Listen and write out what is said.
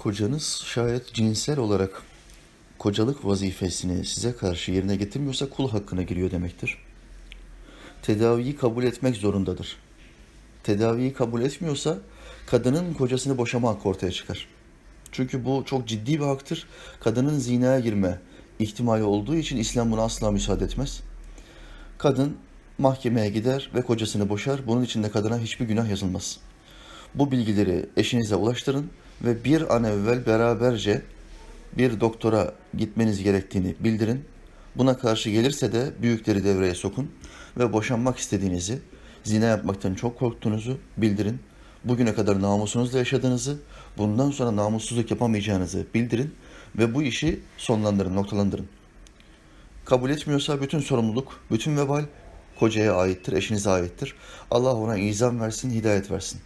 Kocanız şayet cinsel olarak kocalık vazifesini size karşı yerine getirmiyorsa kul hakkına giriyor demektir. Tedaviyi kabul etmek zorundadır. Tedaviyi kabul etmiyorsa kadının kocasını boşama hakkı ortaya çıkar. Çünkü bu çok ciddi bir haktır. Kadının zinaya girme ihtimali olduğu için İslam buna asla müsaade etmez. Kadın mahkemeye gider ve kocasını boşar. Bunun için de kadına hiçbir günah yazılmaz. Bu bilgileri eşinize ulaştırın ve bir an evvel beraberce bir doktora gitmeniz gerektiğini bildirin. Buna karşı gelirse de büyükleri devreye sokun ve boşanmak istediğinizi, zina yapmaktan çok korktuğunuzu bildirin. Bugüne kadar namusunuzla yaşadığınızı, bundan sonra namussuzluk yapamayacağınızı bildirin ve bu işi sonlandırın, noktalandırın. Kabul etmiyorsa bütün sorumluluk, bütün vebal kocaya aittir, eşinize aittir. Allah ona izan versin, hidayet versin.